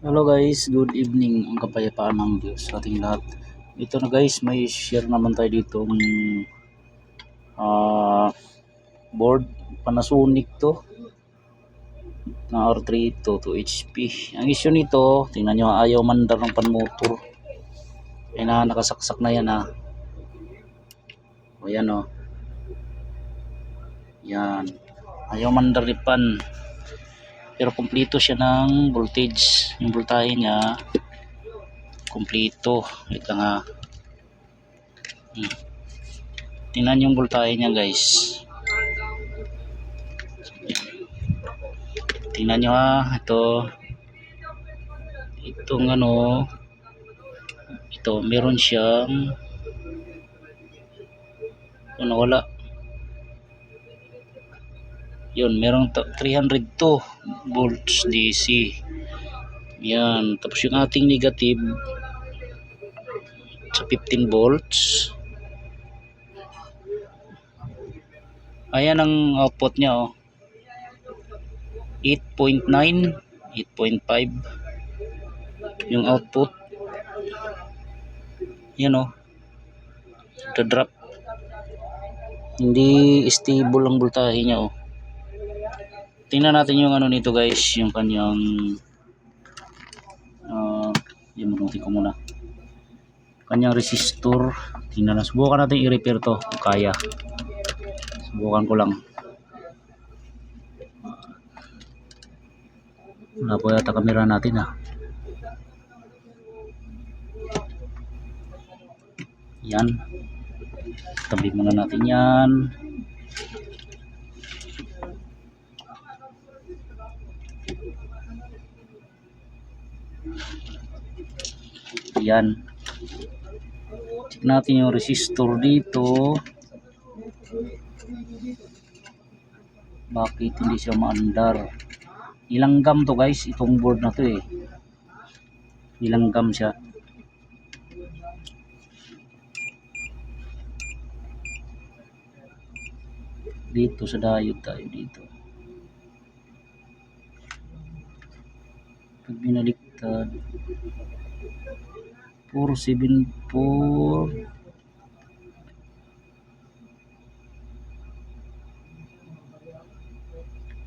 Hello guys, good evening. Ang kapayapaan ng Diyos sa ating lahat. Ito na guys, may share naman tayo dito ng ah, board Panasonic to na R3 to 2 HP. Ang issue nito, tingnan nyo ayaw mandar ng panmotor. Ay na nakasaksak na yan ha. O yan o. Yan. Ayaw mandar ni pan. Pero kumpleto siya ng voltage. Yung voltahe niya kumpleto. Wait lang ha. Hmm. Tingnan yung voltahe niya guys. Tingnan nyo ha. Ito. Itong ano. Ito. Meron siyang ano wala. Yun. Merong ta- 302 volts DC. Yan. Tapos yung ating negative sa 15 volts. Ayan ang output niya oh. 8.9, 8.5 yung output. Yan oh. drop Hindi stable ang voltahe niya oh. Tingnan natin yung ano nito guys, yung kanyang uh, yung manutin ko muna. Kanyang resistor. Tingnan na. Subukan natin i-repair to kung kaya. Subukan ko lang. Wala po yata kamera natin ah. Yan. Tabi muna natin yan. Yan. Check natin yung resistor dito. Bakit hindi siya maandar? Ilanggam to guys, itong board na to eh. Ilanggam siya. Dito sa diode tayo dito. Pag binaliktad, 474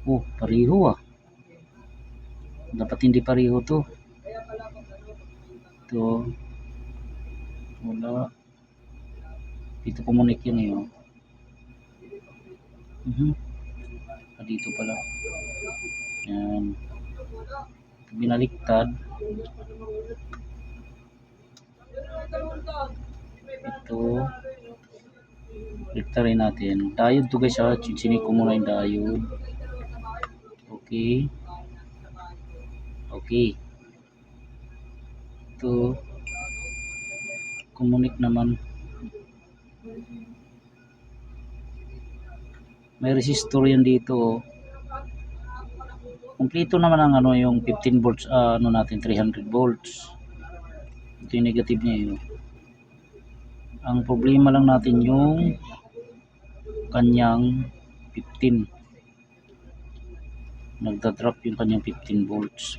Oh, pareho ah. Dapat hindi pareho to. Ito. Wala. Dito kumunik yan eh. Oh. Mhm. Ah, dito pala. Yan. Binaliktad. Ito. Baliktarin natin. Diode to guys ha. Chichinik ko muna yung diode. Okay. Okay. Ito. Kumunik naman. May resistor yan dito. Oh. Kompleto naman ang ano yung 15 volts ah, ano natin 300 volts. Ito yung negative niya yun. Ang problema lang natin yung kanyang 15 nagda-drop yung kanyang 15 volts.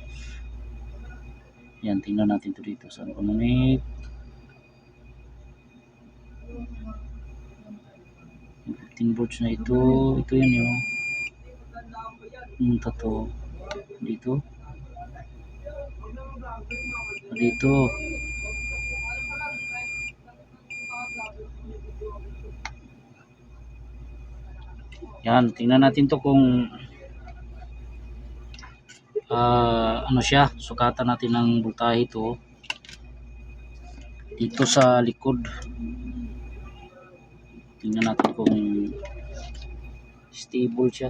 Yan tingnan natin to dito. Saan connect yung 15 volts na ito. Ito yan yung yung to dito? Dito. Yan tingnan natin to kung uh, ano siya. Sukatan natin ng voltahe ito dito sa likod. Tingnan natin kung stable siya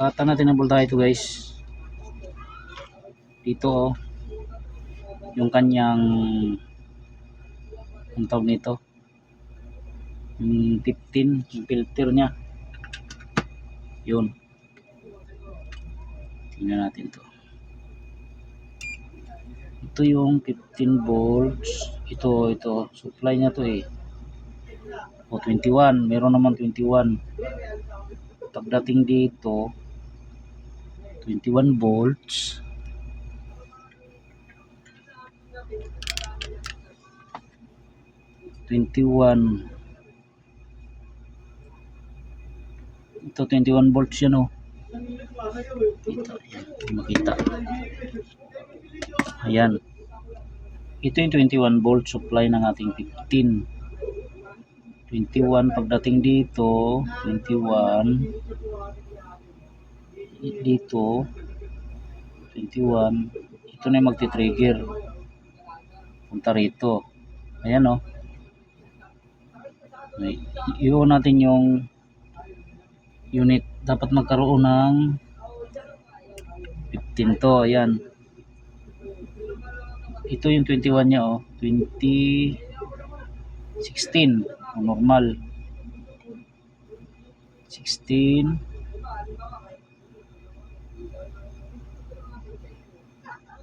sukatan natin ng voltahe ito guys. Dito oh. Yung kanyang ang tawag nito? Yung 15 yung filter nya yun. Tingnan natin to ito yung 15 volts ito ito. Supply nya to eh. O 21 meron naman 21 pagdating dito 21 volts Twenty-one. Ito, 21 volts yan, oh. Ito, ayan. Makita. Ayan. Ito yung 21 volt supply ng ating 15. 21 pagdating dito, 21 dito 21 ito na yung magti-trigger. Punta rito. Ayan o May- i-on natin yung unit. Dapat magkaroon ng 15 to ayan. Ito yung 21 nya oh. 20 16 ang normal. 16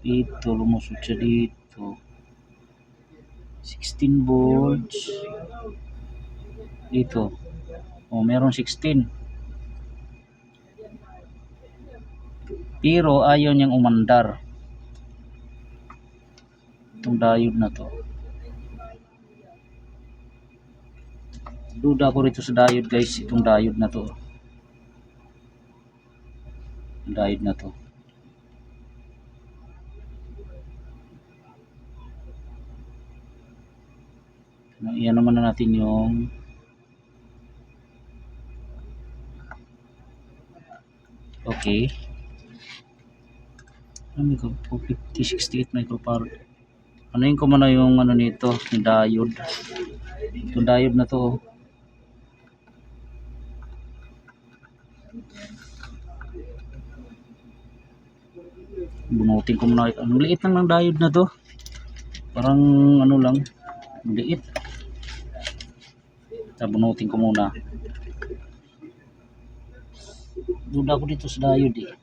dito lumusot siya dito 16 volts. Dito oh meron 16 pero ayaw niyang umandar. Itong diode na to. Duda ko rito sa diode guys itong diode na to. Diode na to iyan naman na natin yung okay. Ano ko 50 68 microfarad. Ano yung kumana yung ano nito yung diode. Itong diode na to oh. bunutin ko muna. Ang liit lang ng diode na to. Parang ano lang ang liit bunutin ko muna. Duda ako dito sa diode eh.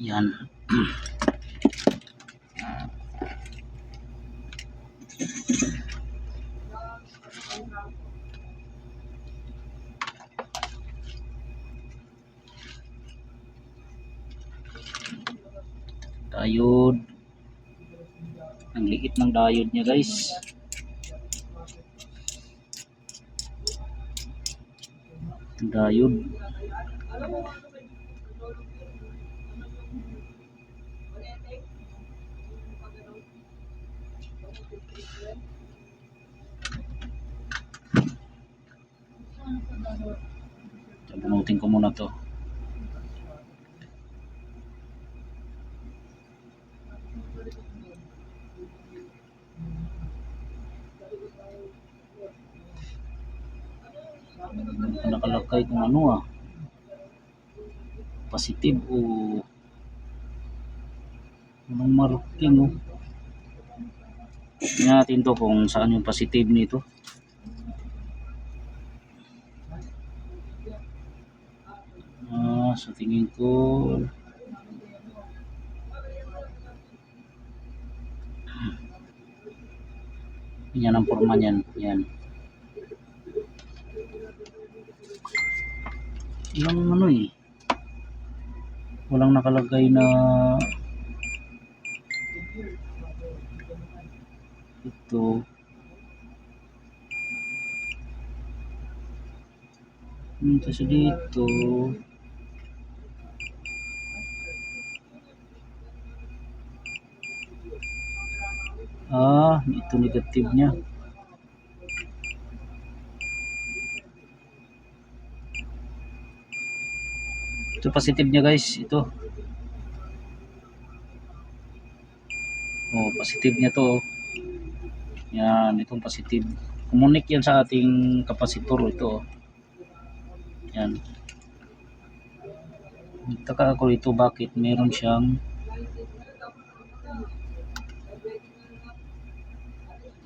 Yan diode ang liit ng diode niya guys diode Bunutin ko muna to. nakalagay kung ano ah positive o anong marking oh tingnan natin to kung saan yung positive nito. Ah sa tingin ko yan ang forma niyan. Yan yung ano eh. Walang nakalagay na ito. Hmm, kasi dito. Ah ito negative niya ito positive niya guys. Ito. Oh positive niya to oh. yan itong positive. Kumunik yan sa ating kapasitor ito oh. yan. Nagtaka ako ito bakit meron siyang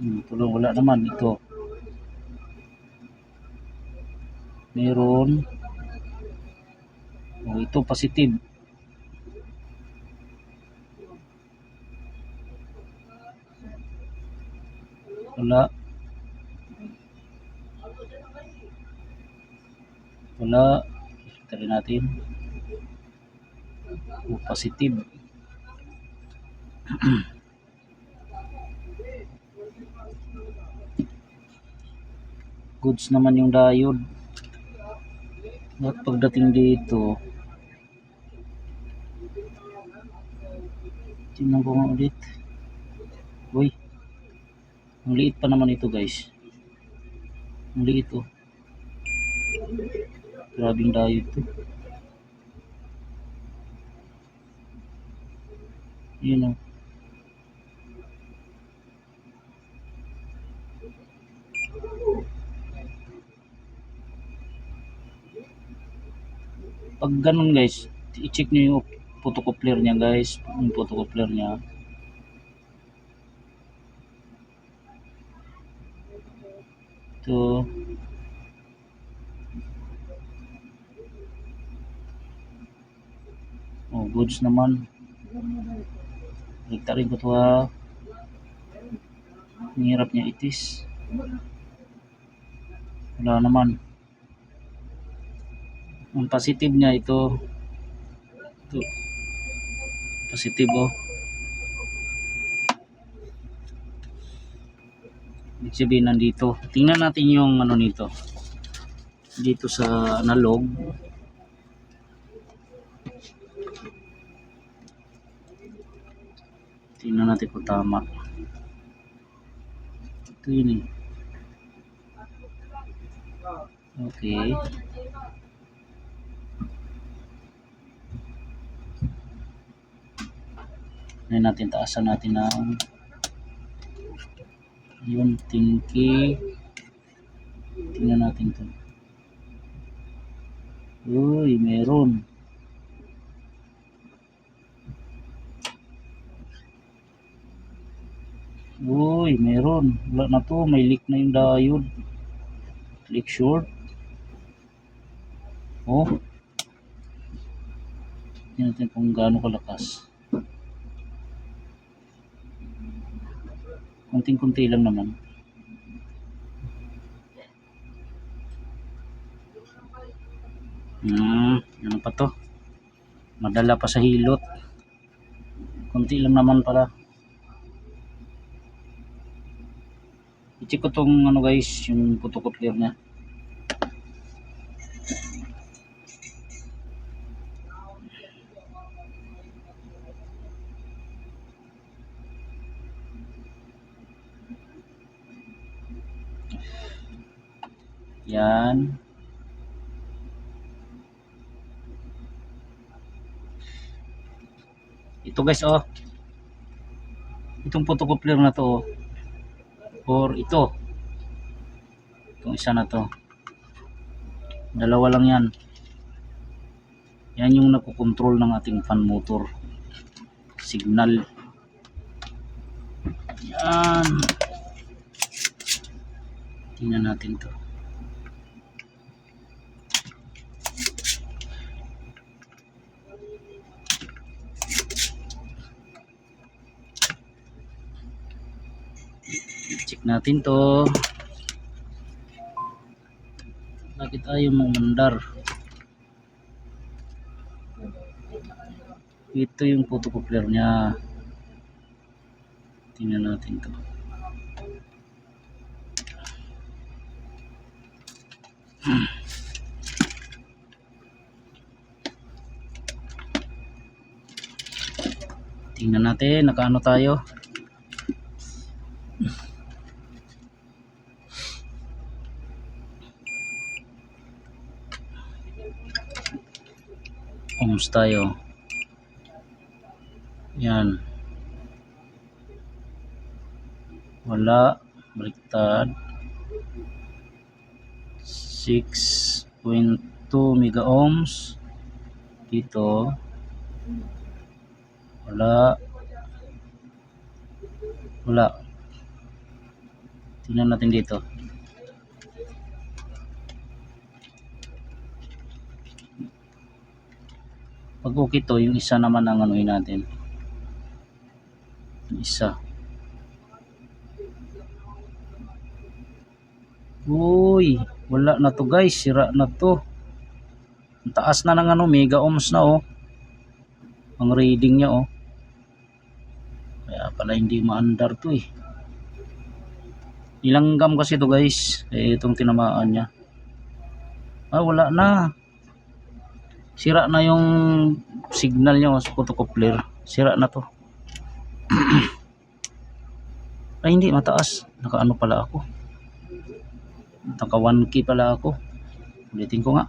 hmm, tulong wala naman ito. Meron ito positive. Wala. Wala. Kita rin natin. Oh, positive. Goods naman yung diode. At pagdating dito, tingnan ko nga ulit. Uy, ang liit pa naman ito guys. Ang liit oh. Grabing diode to. Yun oh. Pag ganun guys, i-check nyo yung photocoupler niya guys. Yung photocoupler niya. Ito. Oh, goods naman. Baliktarin ko to ha. Ang hirap niya itis. Wala naman. Ang positive niya. Positive oh. Ibig sabihin nandito. Tingnan natin yung ano nito. Dito sa analog. Tingnan natin kung tama. Ito yun eh. Okay. Ngayon natin taasan natin ng yun, tinki. Tingnan natin to. Uy, meron. Uy, meron. Wala na to. May leak na yung diode. Leak short. Oh. Tingnan natin kung gaano kalakas. Kunting-kunti lang naman. Hmm, ano pa to? Madala pa sa hilot. Kunti lang naman pala. I-check ko tong ano guys, yung photocopier niya. Yan. Ito guys oh. Itong photocopier na to oh. Or ito. Itong isa na to. Dalawa lang yan. Yan yung nakokontrol ng ating fan motor. Signal. Yan. Tingnan natin to. Natin to. Bakit ayaw mamandar ito yung photocopier nya tingnan natin to. Tingnan natin nakaano tayo ohms tayo. Yan. Wala. Baliktad. 6.2 mega ohms dito. Wala. Wala. Tingnan natin dito pag okay to yung isa naman ang anuhin natin yung isa uy wala na to guys sira na to ang taas na ng ano mega ohms na oh ang reading niya oh pala hindi maandar to eh. Ilang gam kasi to guys. Eh, itong tinamaan niya. Ah, wala na. Sira na yung signal niya sa photocoupler. Sira na to. Ay, hindi. Mataas. Naka ano pala ako. Naka 1K pala ako. Ulitin ko nga.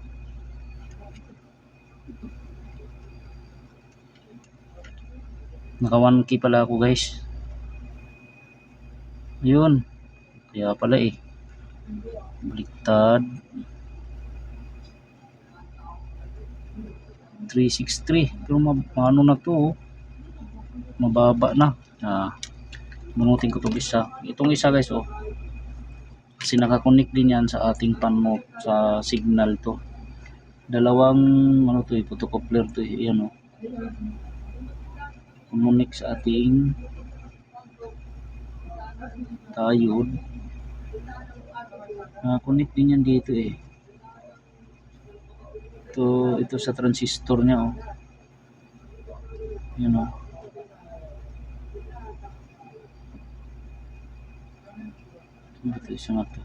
Naka 1K pala ako guys. Yun. Kaya pala eh. Baliktad. 363. Pero ano na to oh. Mababa na. Ah. Bunutin ko to isa. Itong isa guys oh. Kasi nakakonect din yan sa ating pan mo sa signal to. Dalawang ano to eh, photocoupler to eh. Yan oh. Connect sa ating diode. Nakakonect din yan dito eh. Ito, ito sa transistor niya oh. Yan oh. Ito isa nga to.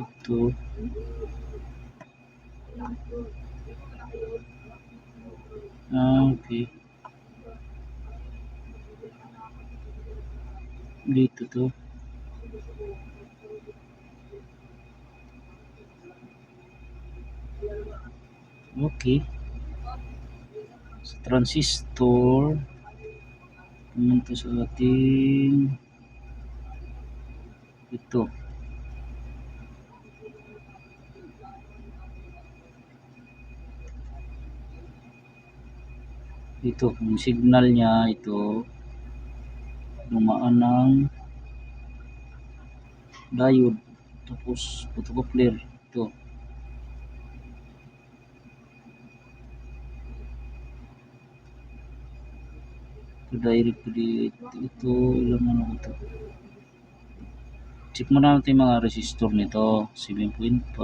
Ito. Ah, okay. Dito to. Okay. Transistor. Pumunta sa ating ito. Ito, yung signal niya, ito, lumaan ng diode. Tapos, photocoupler. Ito. Ito, direct dito. Ito, ilang ano ko ito. Check mo natin yung mga resistor nito. 7.5.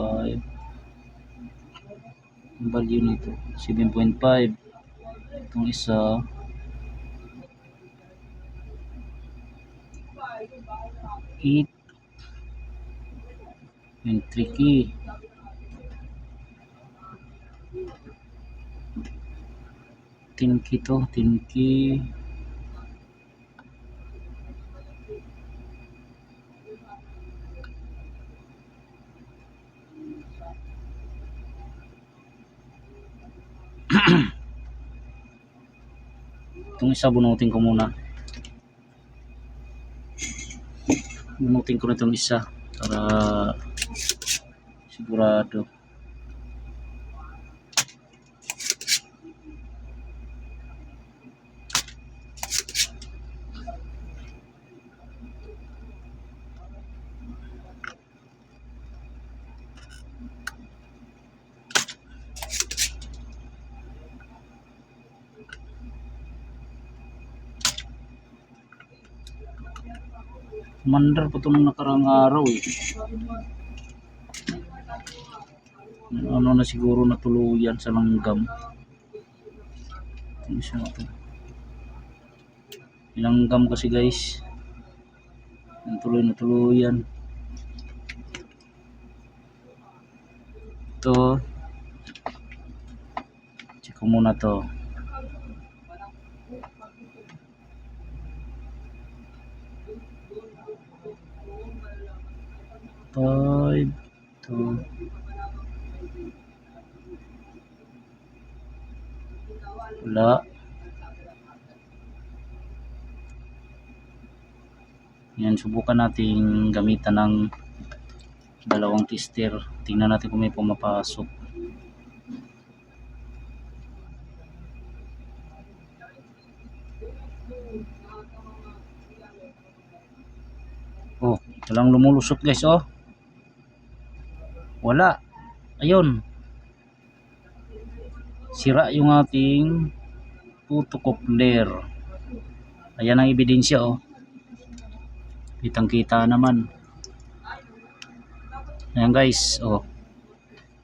Ang value nito. 7.5. Itong isa. Eight. Yung tricky. Tinki to. Tinki. Itong isa bunutin ko muna. Bunutin ko na itong isa para sigurado. Mandar pa ito nung nakarang araw eh. Ano na siguro natuluyan sa langgam. Ano siya ito? Langgam kasi guys. Natuloy na tuluyan. Ito. Check ko muna to. Five, two, wala. Yan, subukan nating gamitan ng dalawang tester. Tingnan natin kung may pumapasok. Oh, walang lumulusot guys, oh. Wala. Ayun. Sira yung ating photocoupler. Ayan ang ebidensya, oh. Kitang-kita naman. Ayan guys, oh.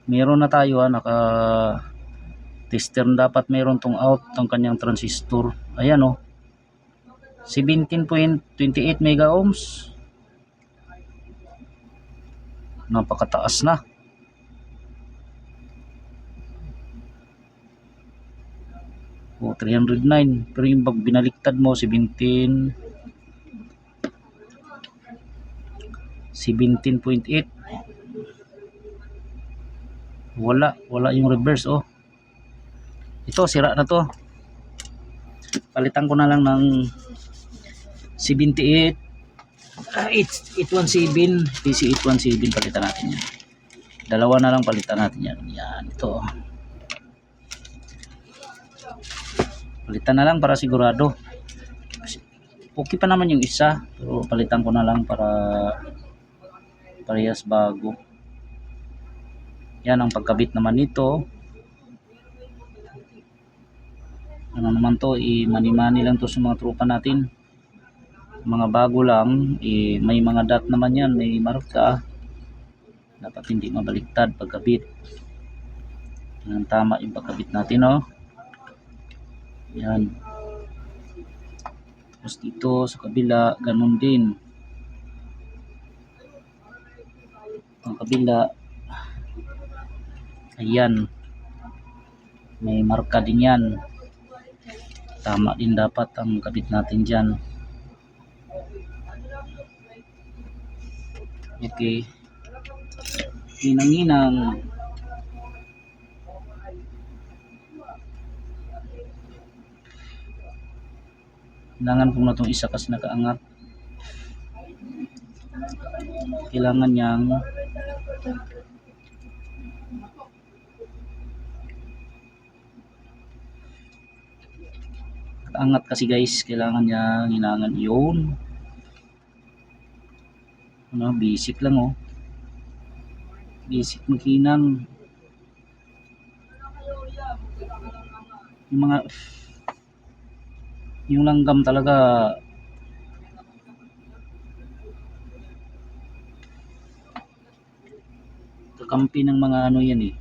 Meron na tayo, ah, naka tester dapat mayroon tong out ng kanyang transistor ayan oh 17.28 mega ohms napakataas na o 309 pero yung pag binaliktad mo 17 17.8 wala wala yung reverse oh. Ito sira na to. Palitan ko na lang ng 78 ah, 8, 817 PC 817 palitan natin yan. Dalawa na lang palitan natin yan. Yan ito palitan na lang para sigurado. Okay pa naman yung isa pero palitan ko na lang para parehas bago. Yan ang pagkabit naman nito. Ano naman to i-mani-mani lang to sa mga tropa natin. Mga bago lang eh, may mga dot naman yan may marka. Dapat hindi mabaliktad pagkabit. Yan tama yung pagkabit natin oh yan. Tapos dito sa kabila ganun din. Ang kabila ayan. May marka din yan. Tama din dapat ang kabit natin dyan. Okay. Inang-inang kailangan po na isa kasi nakaangat. Kailangan niyang angat kasi guys kailangan niya hinangan yun. Ano basic lang oh. Basic makinang. Yung mga yung langgam talaga. Kakampi ng mga ano yan eh.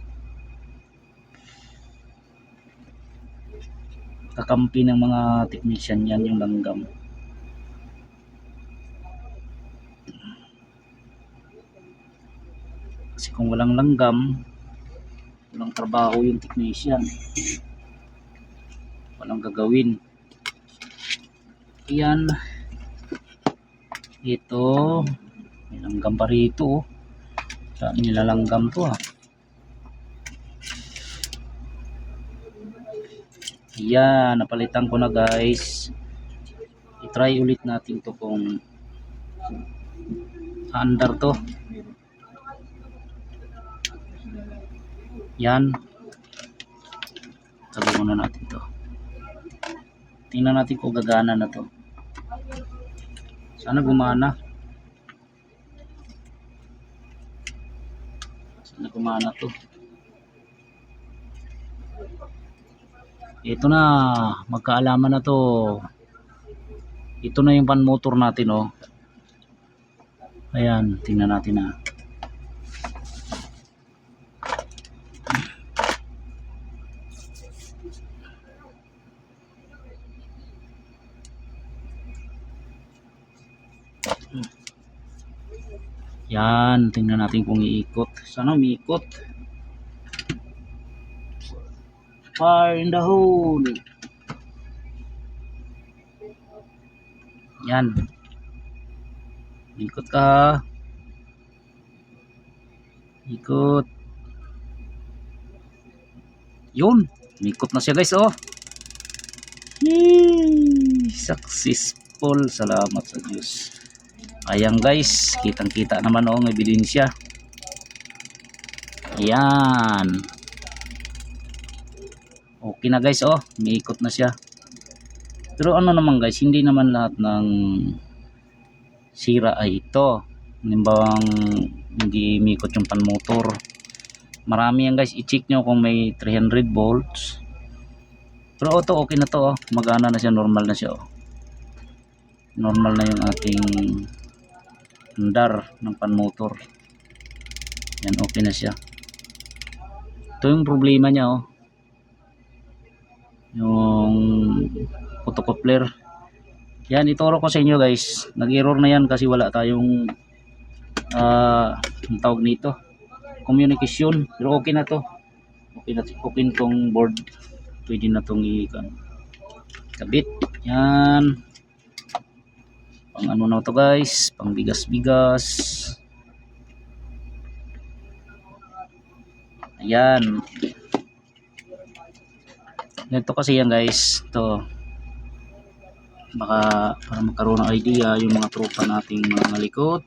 Kakampi ng mga technician yan yung langgam. Kasi kung walang langgam walang trabaho yung technician. Walang gagawin yan ito may langgam pa rito oh. saan nilalanggam to ah Yan, napalitan ko na guys. I-try ulit natin to kung under to. Yan. Tabi muna natin to. Tingnan natin kung gagana na to. Sana gumana. Sana gumana to. ito na magkaalaman na to ito na yung pan motor natin oh ayan tingnan natin na yan tingnan natin kung iikot sana umiikot fire in the hole. Yan. Ikot ka. Ikot. Yun. Ikot na siya guys oh. Yay! Successful. Salamat sa Diyos. Ayan guys. Kitang kita naman oh ang ebidensya. Ayan. Okay na guys oh. Umiikot na siya. Pero ano naman guys hindi naman lahat ng sira ay ito. Halimbawang hindi umikot yung pan motor marami yan guys. I-check nyo kung may 300 volts. Pero ito okay na to oh. Magana na siya. Normal na siya oh. Normal na yung ating andar ng pan motor yan okay na siya. Ito yung problema niya oh. Yung photocoupler yan ituro ko sa inyo guys. Nag error na yan kasi wala tayong ah ang tawag nito. Communication. Pero okay na to. Okay na okay tong board. Pwede na tong ikan kabit. Yan pang ano na to guys? Pang bigas bigas ayan. Ganito kasi yan guys. To baka para magkaroon ng idea yung mga tropa nating mga likod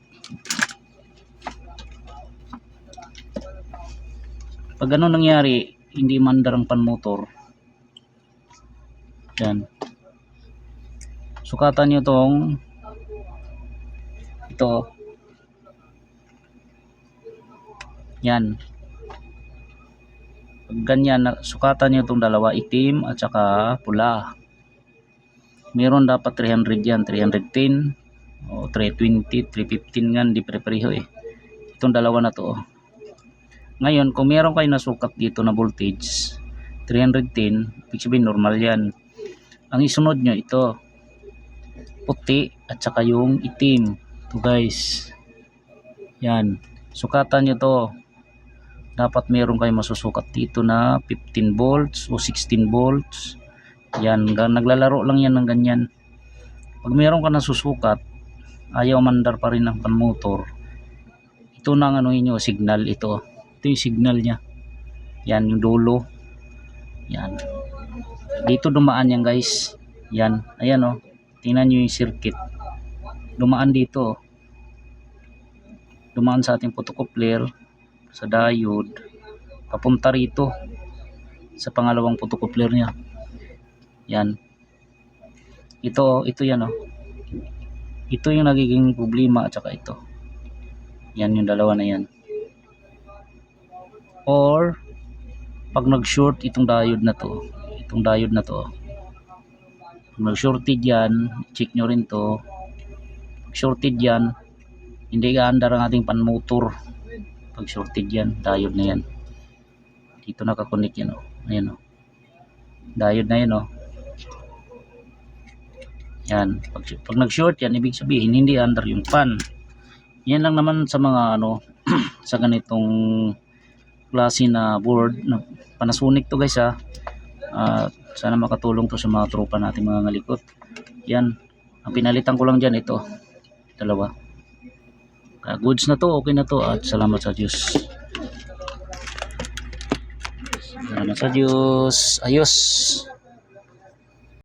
pag ano nangyari hindi mandar ang panmotor. Yan sukatan nyo tong ito yan. Pag ganyan sukatan nyo tong dalawa itim at saka pula. Meron dapat 300 yan 310 o 320 315 nga hindi pre-pareho eh. Itong dalawa na to oh. ngayon kung meron kayo nasukat dito na voltage 310 ibig sabihin normal yan. Ang isunod nyo ito puti at saka yung itim to guys yan sukatan nyo to dapat meron kayo masusukat dito na 15 volts o 16 volts yan, naglalaro lang yan ng ganyan. Pag meron ka nasusukat, ayaw mandar pa rin ng panmotor. Ito na ang ano inyo, signal ito. Ito yung signal niya. Yan, yung dulo. Yan. Dito dumaan yan guys. Yan, ayan o. Oh. Tingnan nyo yung circuit. Dumaan dito. Dumaan sa ating photocoupler, sa diode, papunta rito sa pangalawang photocoupler niya. Yan. Ito, ito yan oh. Ito yung nagiging problema at saka ito. Yan yung dalawa na yan. Or, pag nag-short itong diode na to, itong diode na to, pag nag-shorted yan, check nyo rin to. Shorted yan, hindi gaandar ang ating panmotor. Pag shorted yan, diode na yan. Dito nakakonect yan oh. Ayan oh. Diode na yan oh. Yan. Pag, pag nag-short yan, ibig sabihin hindi under yung pan. Yan lang naman sa mga ano, sa ganitong klase na board na Panasonic to guys ha. Ah, sana makatulong to sa mga tropa natin mga ngalikot. Yan. Ang pinalitan ko lang dyan ito. Dalawa. Kaya goods na to, okay na to at salamat sa Diyos. Salamat sa Diyos. Ayos.